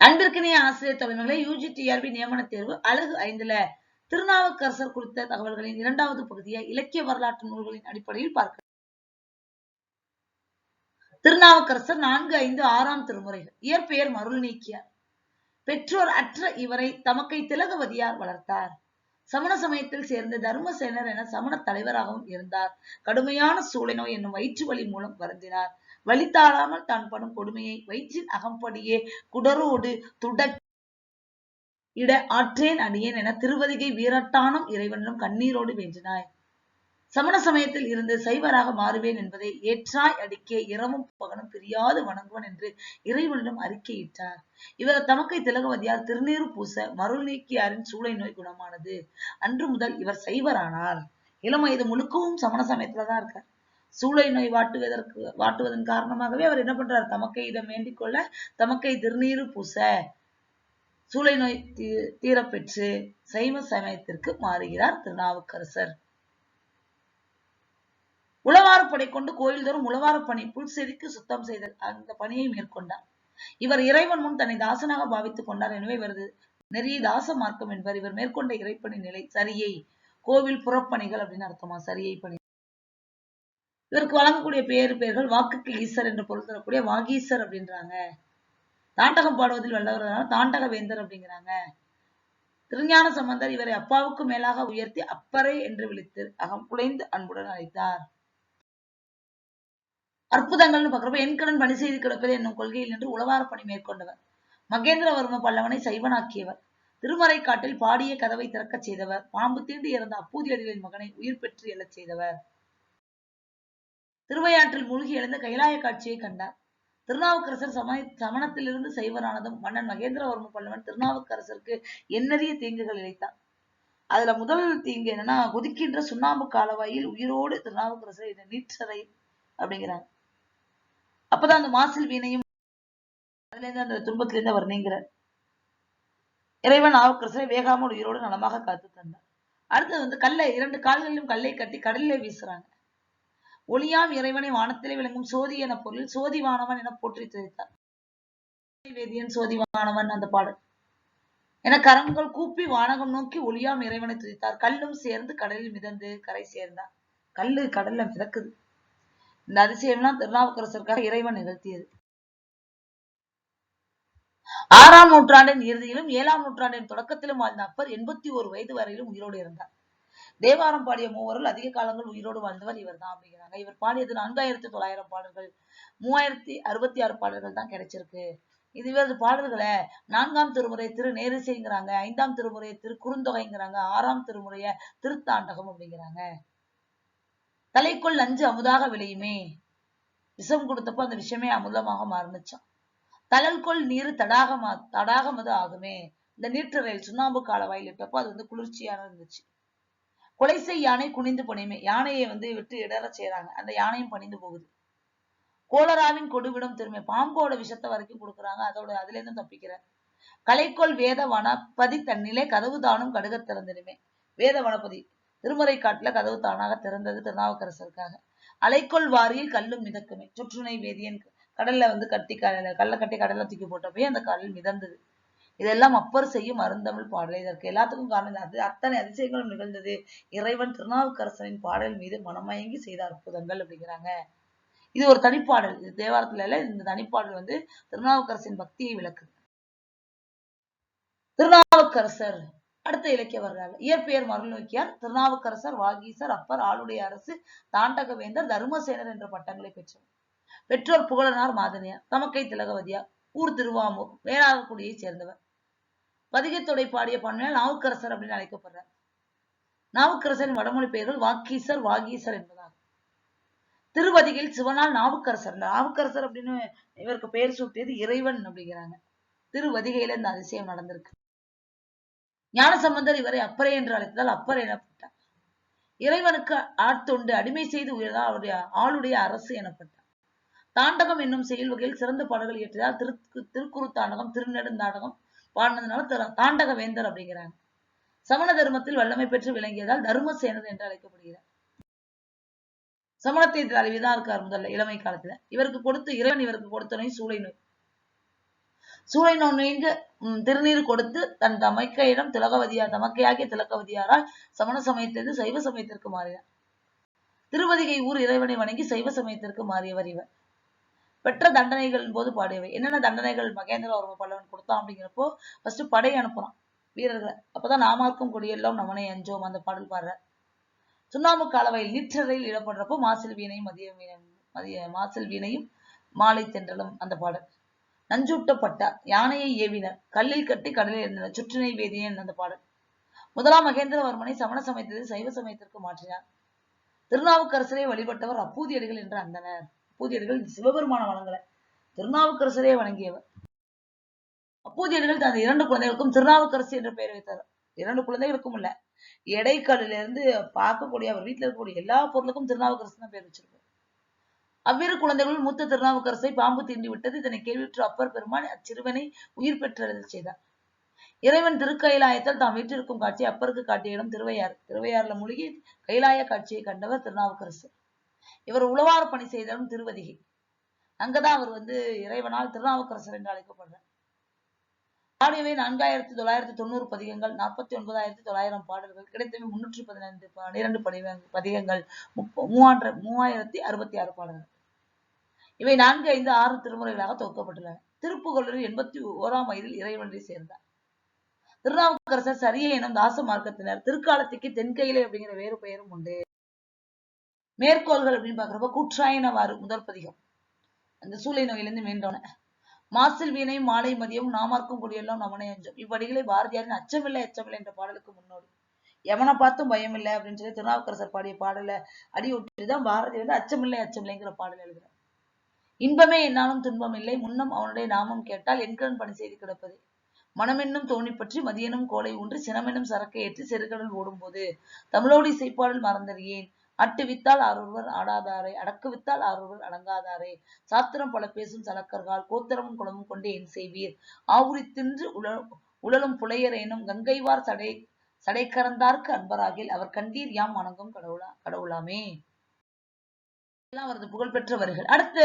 அன்பிற்கினிய ஆசிரியர் தலைமைகளை UG TRP நியமன தேர்வு அழகு ஐந்துல திருநாவுக்கரசர் குறித்த தகவல்களின் இரண்டாவது பகுதியை இலக்கிய வரலாற்று நூல்களின் அடிப்படையில் பார்க்க திருநாவுக்கரசர் நான்கு ஐந்து ஆறாம் திருமுறைகள். இயற்பெயர் மருள் நீக்கியார் பெற்றோர் அற்ற இவரை தமக்கை திலகவதியார் வளர்த்தார். சமண சமயத்தில் சேர்ந்த தர்மசேனர் என சமண தலைவராகவும் இருந்தார். கடுமையான சூளை நோய் என்னும் வயிற்று வலி மூலம் வருந்தினார். வலித்தாளாமல் தான் படும் கொடுமையை வயிற்றின் அகம்படியே குடரோடு துடக் இட ஆற்றேன் அடியேன் என திருவதிகை வீரட்டானும் இறைவனிடம் கண்ணீரோடு வேண்டினாய். சமண சமயத்தில் இருந்து சைவராக மாறுவேன் என்பதை ஏற்றாய் அடிக்கே இரவும் பகலும் பிரியாது வணங்குவன் என்று இறைவனிடம் அறிக்கையிட்டார். இவர் தமக்கை திலகவதியார் திருநீறு பூச மருள் நீக்கியாரின் சூளை நோய் குணமானது. அன்று முதல் இவர் சைவரானார். இளம் வயது முழுக்கவும் சமண சமயத்துலதான் இருக்கார். சூளை நோய் வாட்டுவதற்கு வாட்டுவதன் காரணமாகவே அவர் என்ன பண்றார்? தமக்கை இடம் வேண்டிக் கொள்ள தமக்கை திருநீரு பூச சூளை நோய் தீ தீரப்பெற்று சைவ சமயத்திற்கு மாறுகிறார் திருநாவுக்கரசர். உளவாரப்படை கொண்டு கோயில் தோறும் பணி புல் செதுக்கி சுத்தம் செய்தல் அந்த பணியை மேற்கொண்டார். இவர் இறைவன் முன் தன்னை தாசனாக பாவித்துக் கொண்டார் எனவே இவரது நெறிய தாச மார்க்கம் என்பார். இவர் மேற்கொண்ட இறைப்பணி நிலை சரியை கோவில் புறப்பணிகள் அப்படின்னு அர்த்தமா? சரியை பணி இவருக்கு வழங்கக்கூடிய பேர் பெயர்கள் வாக்குக்கு ஈசர் என்று பொருள் தரக்கூடிய வாகீசர் அப்படின்றாங்க. தாண்டகம் பாடுவதில் வல்லவரான தாண்டக வேந்தர் அப்படிங்கிறாங்க. திருஞான சம்பந்தர் இவரை அப்பாவுக்கு மேலாக உயர்த்தி அப்பறை என்று விழித்து அகம் குலைந்து அன்புடன் அழைத்தார். அற்புதங்கள்னு பார்க்குறப்ப என் கடன் பணி செய்து கிடப்பது என்னும் கொள்கையில் நின்று உளவார பணி மேற்கொண்டவர். மகேந்திரவர்ம பல்லவனை சைவனாக்கியவர். திருமறை காட்டில் பாடிய கதவை திறக்கச் செய்தவர். பாம்பு தீண்டி இறந்த அப்பூதியடிகளின் மகனை உயிர் பெற்று எழச் செய்தவர். திருவையாற்றில் மூழ்கி எழுந்த கைலாய காட்சியை கண்டார். திருநாவுக்கரசர் சமய சமணத்திலிருந்து சைவரானதும் மன்னன் மகேந்திரவர்ம பல்லவன் திருநாவுக்கரசருக்கு எண்ணறிய தீங்குகள் இழைத்தார் அதுல முதல் தீங்கு என்னன்னா கொதிக்கின்ற சுண்ணாம்பு காலவாயில் உயிரோடு திருநாவுக்கரசர் இதை நீற்றறை அப்படிங்கிறாங்க அப்பதான் அந்த மாசில் வீணையும் அதுல இருந்து அந்த துன்பத்திலிருந்து அவர் நீங்கிறார். இறைவன் நாவுக்கரசரை வேகாமல் உயிரோடு நலமாக காத்து தந்தார். அடுத்தது வந்து கல்லை இரண்டு கால்களிலும் கல்லை கட்டி கடலிலே வீசுறாங்க. ஒளியாம் இறைவனை வானத்திலே விளங்கும் சோதி என பொருள் சோதி வானவன் என போற்றி துதித்தார் வேதியன் சோதிவானவன் அந்த பாடல். என கரங்கள் கூப்பி வானகம் நோக்கி ஒளியாம் இறைவனை துதித்தார் கல்லும் சேர்ந்து கடலில் மிதந்து கரை சேர்ந்தார். கல்லு கடல்ல மிதக்குது. இந்த அதிசயம்லாம் திருநாவுக்கரசருக்காக இறைவன் நிகழ்த்தியது. ஆறாம் நூற்றாண்டின் இறுதியிலும் ஏழாம் நூற்றாண்டின் தொடக்கத்திலும் வாழ்ந்த அப்பர் எண்பத்தி ஒரு வயது வரையிலும் உயிரோடு இருந்தார். தேவாரம் பாடிய மூவரில் அதிக காலங்கள் உயிரோடு வந்தவர் இவர் தான் அப்படிங்கிறாங்க. இவர் பாடியது நான்காயிரத்தி தொள்ளாயிரம் பாடல்கள். மூவாயிரத்தி அறுபத்தி ஆறு பாடல்கள் தான் கிடைச்சிருக்கு. இது இவரது பாடல்களை. நான்காம் திருமுறை திரு நேரிசைங்கிறாங்க. ஐந்தாம் திருமுறை திரு குறுந்தொகைங்கிறாங்க. ஆறாம் திருமுறைய திருத்தாண்டகம் அப்படிங்கிறாங்க. தலைக்குள் நஞ்சு அமுதாக விளையுமே. விஷம் கொடுத்தப்போ அந்த விஷமே அமுதமாக மாறுனுச்சான் தழல்கொள் நீர் தடாகமா தடாகமது ஆகுமே. இந்த நீற்றறையில் சுண்ணாம்பு காலவாயில் இட்டப்போ அது வந்து குளிர்ச்சியான இருந்துச்சு. கொலை செய் யானை குனிந்து பணியுமே. யானையை வந்து விட்டு இடற செய்யறாங்க அந்த யானையும் பணிந்து போகுது. கோலராவின் கொடுவிடம் திரும்பி பாம்போட விஷத்தை வரைக்கும் கொடுக்குறாங்க. அதோட அதுல இருந்து தப்பிக்கிற கலைக்கோள் வேத வனப்பதி தன்னிலே கதவு தானும் கடுக திறந்திடுமே. வேத வனப்பதி திருமறை காட்டுல கதவு தானாக திறந்தது திருநாவுக்கரசருக்காக. அலைக்கோள் வாரியில் கல்லும் மிதக்குமே. சுற்றுனை வேதியன் கடல்ல வந்து கட்டி கல்ல கட்டி கடல்ல தூக்கி போட்டப்பயே அந்த கடல் மிதந்தது. இதெல்லாம் அப்பர் செய்யும் அருந்தமிழ் பாடல். இதற்கு எல்லாத்துக்கும் காரணம் அது. அத்தனை அதிசயங்களும் நிகழ்ந்தது. இறைவன் திருநாவுக்கரசனின் பாடல் மீது மனமயங்கி செய்த அற்புதங்கள் அப்படிங்கிறாங்க. இது ஒரு தனிப்பாடல். இது தேவாரத்துல இல்ல. இந்த தனிப்பாடல் வந்து திருநாவுக்கரசின் பக்தியை விளக்குது. திருநாவுக்கரசர் அடுத்த இலக்கிய வரலாறு. இயற்பெயர் மருள்நோக்கியார் திருநாவுக்கரசர் வாகீசர் அப்பர் ஆளுடைய அரசு தாண்டகவேந்தர் தர்மசேனர் என்ற பட்டங்களை பெற்றவர். பெற்றோர் புகழனார் மாதனியார் தமக்கை திலகவதியார் ஊர் திருவாமூர் வேளாளக்குடியைச் சேர்ந்தவர். பதிகத்தோடை பாடிய பண்மையால் நாவுக்கரசர் அப்படின்னு அழைக்கப்படுறார் நாவுக்கரசரின் வடமொழி பெயர்கள் வாக்கீசர் வாகீசர் என்பதாகும். திருவதிகையில் சிவனால் நாவுக்கரசர். நாவுக்கரசர் அப்படின்னு இவருக்கு பெயர் சூட்டியது இறைவன் அப்படிங்கிறாங்க. திருவதிகையில இந்த அதிசயம் நடந்திருக்கு. ஞானசம்பந்தர் இவரை அப்பரை என்று அழைத்ததால் அப்பர் எனப்பட்டார். இறைவனுக்கு ஆட்தொண்டு அடிமை செய்து உயர்ந்தால் அவருடைய ஆளுடைய அரசு எனப்பட்டார். தாண்டகம் என்னும் செயல் வகையில் சிறந்த பாடல்கள் இயற்றியதால் திரு திருக்குறு தாண்டகம் திருநெடுந்தாண்டகம் பாடினதுனால தாண்டக வேந்தர் அப்படிங்கிறாங்க. சமண தர்மத்தில் வல்லமை பெற்று விளங்கியதால் தர்மசேனர் என்று அழைக்கப்படுகிறார். சமணத்தை தலைவிதான் இருக்கார் முதல்ல இளமை காலத்துல. இவருக்கு கொடுத்து இறைவன் இவருக்கு கொடுத்த நோய் சூளை நோய் சூளை நோய்க்கு உம், திருநீர் கொடுத்து தன் தமக்கையிடம் திலகவதியார் தமக்கையாகிய திலகவதியாரால் சமண சமயத்திலிருந்து சைவ சமயத்திற்கு மாறினார். திருவதிகை ஊர் இறைவனை வணங்கி சைவ சமயத்திற்கு மாறியவர் இவர். பெற்ற தண்டனைகளின் போது பாடியவை. என்னென்ன தண்டனைகள் மகேந்திரவர்ம பல்லவன் கொடுத்தான் அப்படிங்கிறப்போ ஃபர்ஸ்ட் படை அனுப்புறான் வீரர்களை. அப்பதான் நாமாக்கும் கொடியெல்லாம் நமனை அஞ்சோம் அந்த பாடல் பாடுற. சுண்ணாம்பு காலவையில் நீற்றறையில் இடப்படுறப்போ மாசில் வீணையும் மதிய மதிய மாசில் வீணையும் மாலை தென்றலும் அந்த பாடல். நஞ்சூட்டப்பட்ட யானையை ஏவினர் கல்லில் கட்டி கடலில் இருந்தனர் சுற்றினை வேதியன் அந்த பாடல். முதலாம் மகேந்திரவர்மனை சமண சமயத்திலிருந்து சைவ சமயத்திற்கு மாற்றினார். திருநாவுக்கரசரை வழிபட்டவர் அப்பூதியடிகள் என்று அந்தனர். அப்போதியர்கள் சிவபெருமான வணங்கல. திருநாவுக்கரசரே வணங்கியவர். அப்போதியர்கள் தனது இரண்டு குழந்தைகளுக்கும் திருநாவுக்கரசு என்ற பெயர் வைத்தார். இரண்டு குழந்தைகளுக்கும் இல்ல. இடைக்கடலிருந்து பார்க்கக்கூடிய அவர் வீட்டில் இருக்கக்கூடிய எல்லா பொருளுக்கும் திருநாவுக்கரசு தான் பெயர் வச்சிருப்பார். அவ்விரு குழந்தைகளுள் மூத்த திருநாவுக்கரசை பாம்பு தீண்டி விட்டது. இதனை கேள்விற்று அப்பர் பெருமான் அச்சிறுவனை உயிர் பெற்றெழுதல் செய்தார். இறைவன் திருக்கைலாயத்தில் தாம் வீட்டிற்கும் காட்சியை அப்பருக்கு காட்டிய இடம் திருவையாறு. திருவையாறுல மூழ்கி கைலாய காட்சியை கண்டவர் திருநாவுக்கரசு இவர் உழவார் பணி செய்தவன் திருவதிகை. அங்கதான் அவர் வந்து இறைவனால் திருநாவுக்கரசர் என்று அழைக்கப்படுறார். பாடியவை நான்காயிரத்தி தொள்ளாயிரத்தி தொண்ணூறு பதிகங்கள் நாற்பத்தி ஒன்பதாயிரத்தி தொள்ளாயிரம் பாடல்கள் கிடைத்தவை முன்னூற்றி பதினைந்து பன்னிரண்டு பதிவ- பதிகங்கள் மூவாயிர மூவாயிரத்தி அறுபத்தி ஆறு பாடல்கள். இவை நான்கு ஐந்து ஆறு திருமுறைகளாக தொகுக்கப்பட்டுள்ளன. திருப்புகழூரில் எண்பத்தி ஓராம் வயதில் இறைவனை சேர்ந்தார். திருநாவுக்கரசர் சரியை எனும் தாச மார்க்கத்தினர் திருக்காலத்துக்கு தென்கையிலே அப்படிங்கிற வேறு பெயரும் உண்டு. மேற்கோள்கள் அப்படின்னு பாக்குறப்ப கூற்றாயினவாறு முதல் பதிகம். அந்த சூளை நோயிலிருந்து மீண்டோன. மாசில் வீணை மாலை மதியம் நாமார்க்கும் குடியெல்லாம் நமனை அஞ்சம். இவ்வடிகளை பாரதியாரின் அச்சமில்லை அச்சமில்லை என்ற பாடலுக்கு முன்னோடி. எவனை பார்த்தும் பயம் இல்லை அப்படின்னு சொல்லி திருநாவுக்கரசர் பாடிய பாடலை அடி ஒட்டிதான் பாரதி வந்து அச்சமில்லை அச்சமில்லைங்கிற பாடல் எழுதுறார். இன்பமே என்னாலும் துன்பம் இல்லை முன்னம் அவனுடைய நாமம் கேட்டால் என்கடன் பணி செய்து கிடப்பது. மனமென்னும் தோணி பற்றி மதியனும் கோலை ஊன்றி சினமென்னும் சரக்கை ஏற்றி செருகடல் ஓடும்போது. தமிழோடி இசைப்பாடல் மறந்தறியேன் அட்டு வித்தால் ஆரொருவர் ஆடாதாரே அடக்கு வித்தால் ஆரொருவர் அடங்காதாரே. சாத்திரம் பல பேசும் சலக்கர்கள் கோத்திரமும் குளமும் கொண்டு என் செய்வீர். ஆவுரி தின்று உழ உழலும் புலையரேனும் கங்கைவார் சடை சடைக்கறந்தார்க்கு அன்பராகில் அவர் கண்டீர் யாம் வணங்கும் கடவுளா கடவுளாமே. எல்லாம் அவரது புகழ்பெற்ற வரிகள் அடுத்த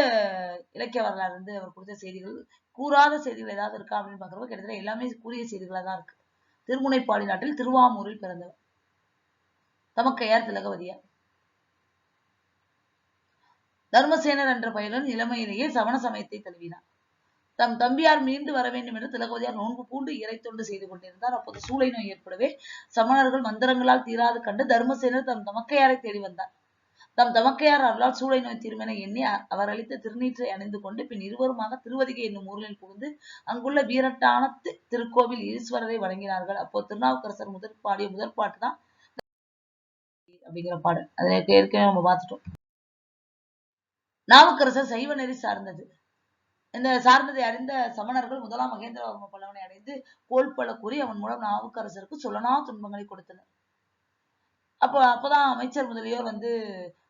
இலக்கிய வரலாறு வந்து அவர் கொடுத்த செய்திகள் கூறாத செய்திகள் ஏதாவது இருக்கா அப்படின்னு பாக்குறப்ப கிட்டத்தட்ட எல்லாமே கூறிய செய்திகளா தான் இருக்கு. திருமுனைப்பாடி நாட்டில் திருவாமூரில் பிறந்தவர். தமக்கையார் திலகவதியார். தர்மசேனர் என்ற பயலும் இளமையிலேயே சமண சமயத்தை தழுவினார் தம் தம்பியார் மீண்டு வர வேண்டும் என்று திலகவதியார் நோன்பு பூண்டு இறை தொண்டு செய்து கொண்டிருந்தார். அப்போது சூளை நோய் ஏற்படவே சமணர்கள் மந்திரங்களால் தீராது கண்டு தர்மசேனர் தம் தமக்கையாரை தேடி வந்தார். தம் தமக்கையார் அருளால் சூளை நோய் தீர்மென எண்ணி அவர் அளித்த திருநீற்றை அணிந்து கொண்டு பின் இருவருமாக திருவதிகை என்னும் ஊரில் புகுந்து அங்குள்ள வீரட்டான திருக்கோவில் ஈஸ்வரரை வழங்கினார்கள் அப்போ திருநாவுக்கரசர் முதற் பாடிய முதற் பாட்டு தான் அப்படிங்கிற பாடல். அதை ஏற்கனவே நம்ம பார்த்துட்டோம். நாவுக்கரசர் சைவ நெறி சார்ந்தது. இந்த சார்ந்ததை அறிந்த சமணர்கள் முதலாம் மகேந்திரவர்ம பல்லவனை அடைந்து கோல்பல கூறி அவன் மூலம் நாவுக்கரசருக்கு சொல்லனா துன்பங்களை கொடுத்தனர். அப்போ அப்பதான் அமைச்சர் முதலியோர் வந்து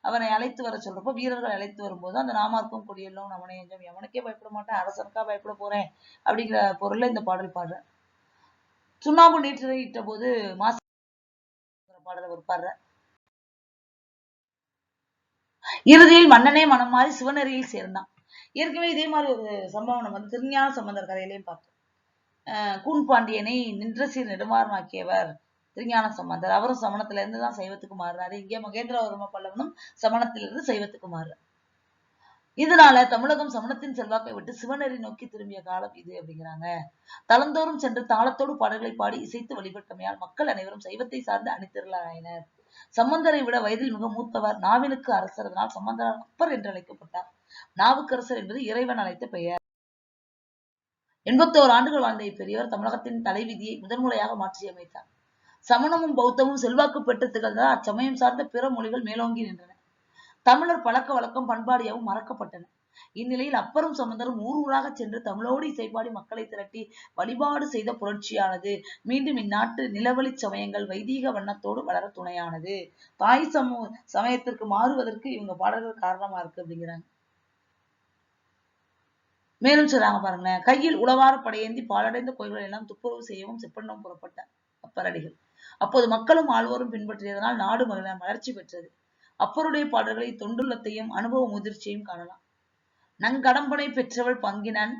அவனை அழைத்து வர சொல்றப்போ வீரர்கள் அழைத்து வரும்போது அந்த நாமார்க்கும் கொடியெல்லாம் அவனை எஞ்சம் எவனுக்கே பயப்பட மாட்டேன் அரசனுக்கா பயப்பட போறேன் அப்படிங்கிற பொருள்ல இந்த பாடல் பாடுற சுண்ணாம்பு நீற்றரை போது மாச பாடலை அவர் பாடுறேன் இறுதியில் மன்னனே மனம் மாறி சிவநெறியில் சேர்ந்தான். ஏற்கனவே இதே மாதிரி ஒரு சம்பவம் நம்ம வந்து திருஞான சம்பந்தர் கதையிலையும் பார்த்தோம். கூன் பாண்டியனை நின்ற சீர் நெடுமாறனாக்கியவர் திருஞான சம்பந்தர். அவரும் சமணத்துல இருந்து தான் சைவத்துக்கு மாறுறாரு. இங்கே மகேந்திரவர்ம பல்லவனும் சமணத்திலிருந்து சைவத்துக்கு மாறுறாரு. இதனால தமிழகம் சமணத்தின் செல்வாக்கை விட்டு சிவநெறி நோக்கி திரும்பிய காலம் இது அப்படிங்கிறாங்க. தளந்தோறும் சென்று தாளத்தோடு பாடல்களை பாடி இசைத்து வழிபட்டமையால் மக்கள் அனைவரும் சைவத்தை சார்ந்து அணிதிரளாயினர். சம்பந்தரை விட வயதில் மிக மூத்தவர் நாவினுக்கு அரசர்தனால் சம்பந்தர் அப்பர் என்று அழைக்கப்பட்டார். நாவுக்கரசர் என்பது இறைவன் அழைத்த பெயர். எண்பத்தோரு ஆண்டுகள் வாழ்ந்த இப்பெரியவர் தமிழகத்தின் தலைவிதியை முதன்முறையாக மாற்றி அமைத்தார் சமணமும் பௌத்தமும் செல்வாக்கு பெற்று திகழ்ந்தால் அச்சமயம் சார்ந்த பிற மொழிகள் மேலோங்கி நின்றன. தமிழர் பழக்க வழக்கம் பண்பாடியாவும் மறக்கப்பட்டன. இந்நிலையில் அப்பரும் சம்பந்தரும் ஊர் ஊராக சென்று தமிழோடு இசைப்பாடி மக்களை திரட்டி வழிபாடு செய்த புரட்சியானது. மீண்டும் இந்நாட்டு நிலவழி சமயங்கள் வைதீக வண்ணத்தோடு வளர துணையானது. தாய் சமூக சமயத்திற்கு மாறுவதற்கு இவங்க பாடல்கள் காரணமா இருக்கு அப்படிங்கிறாங்க. மேலும் சொல்றாங்க பாருங்களேன் கையில் உளவார படையேந்தி பாலடைந்த கோயில்களை எல்லாம் துப்புரவு செய்யவும் செப்பண்ணவும் புறப்பட்ட அப்பரடிகள். அப்போது மக்களும் ஆழ்வோரும் பின்பற்றியதனால் நாடு மகிழ வளர்ச்சி பெற்றது. அப்பருடைய பாடல்களை தொண்டுள்ளத்தையும் அனுபவ முதிர்ச்சியையும் காணலாம். நங்கடம்பனை பெற்றவள் பங்கினன்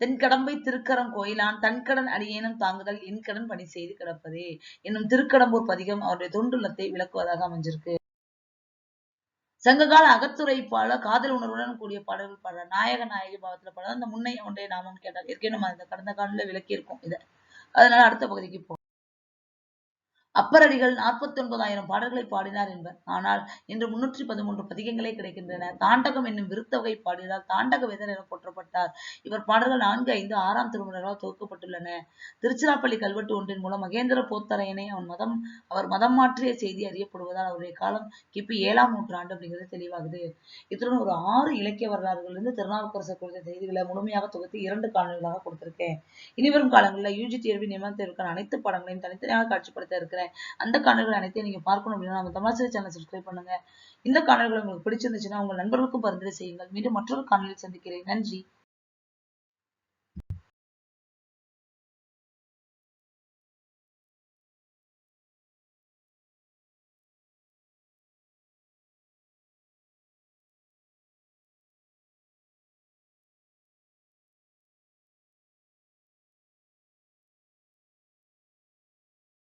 தென்கடம்பை திருக்கரம் கோயிலான் தன்கடன் அடியேனும் தாங்குதல் என் கடன் பணி செய்து கிடப்பதே. என்னும் திருக்கடம்பூர் பதிகம் அவருடைய தொண்டுள்ளத்தை விளக்குவதாக அமைஞ்சிருக்கு. சங்ககால அகத்துரைப்பால காதல் உணர்வுடன் கூடிய பாடல்கள் பாடுற நாயக நாயகி பாவத்துல பாடுற அந்த முன்னை ஒன்றை நாமம் கேட்டார் ஏற்கனவே நம்ம கடந்த காலில் விளக்கியிருக்கோம் இதை. அதனால அடுத்த பகுதிக்கு போ அப்பரடிகள் நாற்பத்தி ஒன்பதாயிரம் பாடல்களை பாடினார் என்பர். ஆனால் இன்று முன்னூற்றி பதிமூன்று பதிகங்களே கிடைக்கின்றன. தாண்டகம் என்னும் விருத்தவகை பாடியதால் தாண்டக வேதன் என போற்றப்பட்டார். இவர் பாடல்கள் நான்கு ஐந்து ஆறாம் திருமுறைகளால் தொகுக்கப்பட்டுள்ளன. திருச்சிராப்பள்ளி கல்வெட்டு ஒன்றின் மூலம் மகேந்திர போத்தரையனை அவன் மதம் அவர் மதம் மாற்றிய செய்தி அறியப்படுவதால் அவருடைய காலம் கிபி ஏழாம் நூற்றாண்டு அப்படிங்கிறது தெளிவாகுது. இத்துடன் ஒரு ஆறு இலக்கிய வரலாறுகள் இருந்து திருநாவுக்கரசர் குறித்த செய்திகளை முழுமையாக தொகுத்து இரண்டு காணொலிகளாக கொடுத்திருக்கேன். இனிவரும் காலங்களில் யூஜி தேர்வு நியமன தேர்வுக்கான அனைத்து பாடங்களையும் தனித்தனியாக காட்சிப்படுத்த இருக்கிறேன். அந்த காணொலிகள் அனைத்தையும் நீங்க பார்க்கணும் அப்படின்னா நம்ம தமிழாசிரியர் சேனல் சப்ஸ்கிரைப் பண்ணுங்க. இந்த காணொலிகள் உங்களுக்கு பிடிச்சிருந்துச்சுன்னா உங்கள் நண்பர்களுக்கும் பரிந்துரை செய்யுங்கள். மீண்டும் மற்றொரு காணொலியில் சந்திக்கிறேன். நன்றி.